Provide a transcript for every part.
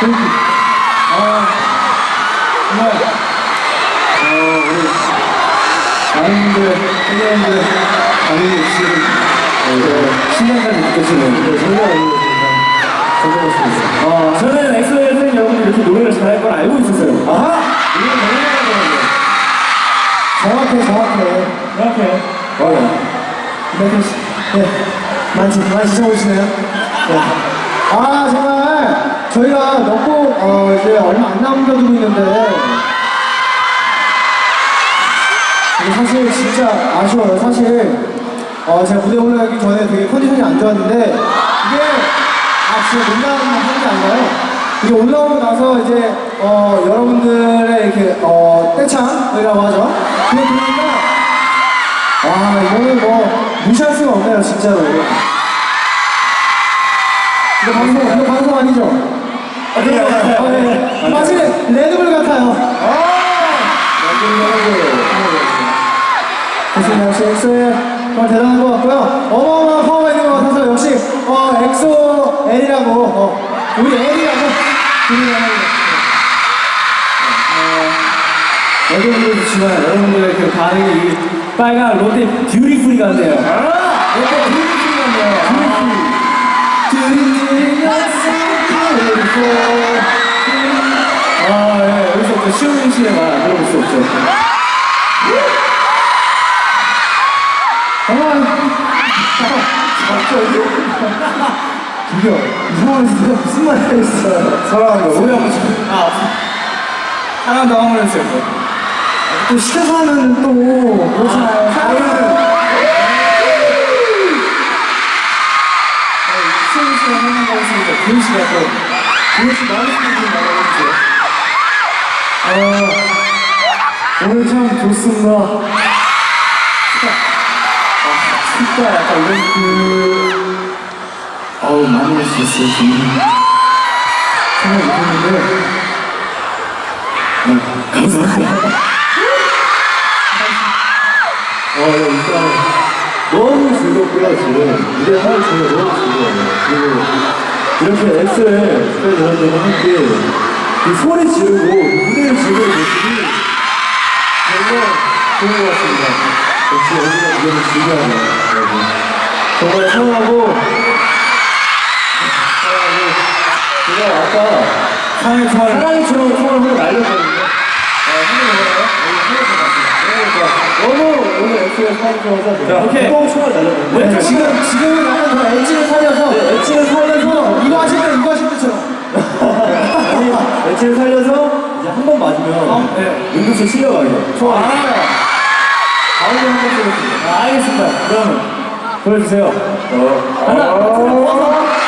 땡큐. 아, 정말, 어, 우리, 많은 분들, 팬여러분들, 많이 지금, 어, 신뢰감이 느껴지는 그런 있습니다. 정말 어, 저는 엑소엘 팬 여러분들 이렇게 노래를 잘할 걸 알고 있었어요. 아하! 이건 너무 정확해, 정확해. 이렇게. 어, 네. 많이, 많이 지쳐오시네요. 네. 아, 정말, 저희가 넣고, 어, 이제 얼마 안 남겨두고 있는데, 사실 진짜 아쉬워요. 사실, 어, 제가 무대 올라가기 전에 되게 컨디션이 안 좋았는데, 이게, 아, 진짜 농담하는 게 아니라요. 이게 올라오고 나서 이제, 어, 여러분들의 이렇게, 어, 떼창이라고 하죠. 그거 들으니까, 아, 이거는 뭐, 무시할 수가 없네요, 진짜로. 이거 방송, 이거 방송 아니죠? 아, 네, 맞아요. 네. 마치 레드불 같아요. 좋습니다. 역시 엑소의 정말 대단한 것 같고요. 어마어마한 파워가 있는 것 같아서 역시, 어, 엑소 L이라고, 어, 우리 L이라고 부르는 여러분들도 지만 여러분들의 그 반응이 이 빨간 롯데 뷰티풀이 같네요. 롯데 시오민 씨의 말안 들어볼 수 없죠. 정말, 갑자기? 이거, 이상한 진짜 무슨 말 하겠어요. 사랑한다. 소리 한번 쳐. 아, 더 한번 해주세요. 또 시켜서 하면 또 그렇잖아요. 사랑은 씨가 한번 하겠습니다. 기훈 씨가 또, 기훈 씨 마음속에 좀 참 좋습니다. 진짜 약간 이런 그 어우 많이 있어요 지금 생각 못했는데 네, 감사합니다 어, 네, 일단 너무 즐겁고요, 지금. 무대 하루 종일 너무 즐거워요. 그리고 이렇게 팬 여러분들과 함께 이 소리 지르고 무대를 즐기는 모습이 정말 좋은 것 같습니다. 역시 여러분과 무대를 즐겨야 돼요, 여러분. 정말 사랑하고, 사랑하고, 제가 아까 사랑의 총알 사랑의 처럼 총을 날렸거든요. 아, 한번 해봐요? 너무 오늘 엑스가 사랑이 좋아서 자, 오케이. 또 총을 날렸거든요. 네, 지금 지금은 약간 더 엣지를 살려서 네, 엣지를 살려서 이거 하실 때 이거 하실 때처럼 엣지를 살려서 이제 한 번 맞으면 네. 응급실 실려가요. 총알이. 가운데 한번 쏘겠습니다. 아, 알겠습니다 그러면 보여주세요 어. 하나 어.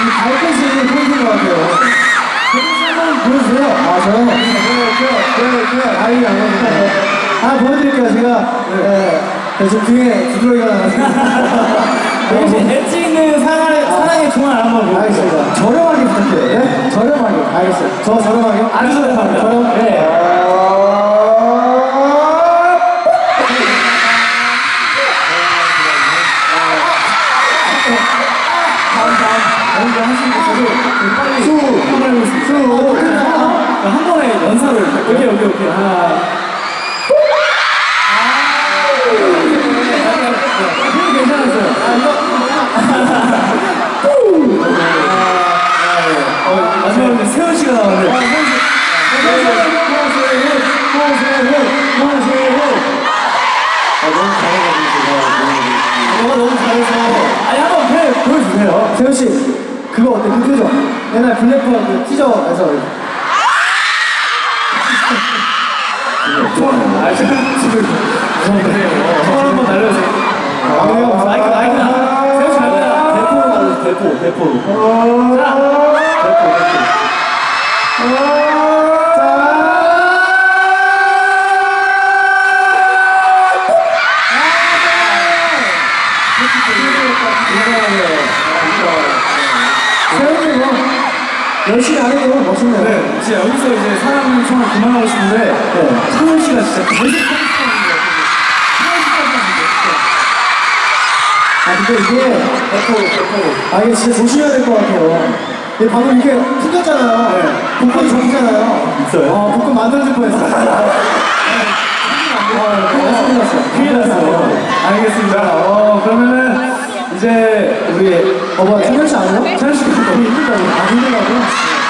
이 발끝이 보이는 것 같아요. 한번 보여주세요. 아, 저요? 보여줄게요. 아니, 아니, 하나 보여드릴게요. 제가, 네, 네, 지금 등에 두드러기가 나가지고. 엣지 있는 사랑의, 사랑의 총알 한번 볼게요 알겠습니다. 저렴하게 부탁해요. 네? 저렴하게. 알겠어요. 저 저렴하게요? 아주 저렴합니다. 저렴? 네. 먼저 하시는 거 저도 빨리 수 한번 해보겠습니다 수한 번에 연사를 오케이 오케이 오케이 하나 세현 씨, 그거 어때? 그 표정. 옛날 블랙홀 그 티저에서. 아, 지금, 지금. 무서운데요. 손 한번 날려주세요. 아, 그래요? 마이크, 마이크. 세훈 씨 말고요. 대포로 가죠, 대포, 대포로. 자, 세현이 진짜 여기서 이제 사랑 소을 그만하고 싶은데 네. 상훈 씨가 진짜 계속 아 근데 이게 네. 아 이게 진짜 조심해야 될 것 같아요. 예, 방금 이게 풀렸잖아요. 복권 네. 접잖아요. 있어요? 아, 어 복권 만들어질 뻔했어요. 아, 네. 아, 큰일 났어요. 알겠습니다. 어 그러면은 이제 우리 어머 찬열 씨 아니에요? 찬열 씨. 힘들다고. 아 힘들다고.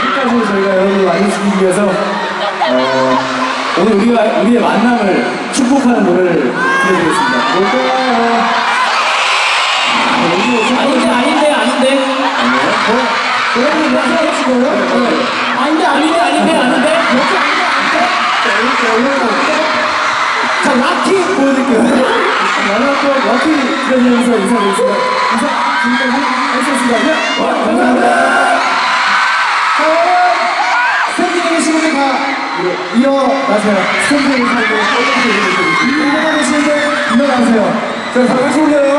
끝까지 저희가 여러분을 만족시키기 위해서, 어, 오늘 우리가, 우리의 만남을 축복하는 노래를 들려드리겠습니다. 뭘까요? 아닌데, 아닌데, 아닌데. 여러분 몇 시간 치고요? 아닌데 아닌데 아닌데, 아닌데. 자 라키 보여드릴게요. 곡 럭키 들려드리면서 인사드리겠습니다. 인사, 지금까지 일어나세요. 스탠딩에 계신 분들 일어나시는데 일어나세요. 자, 다 같이 올려요.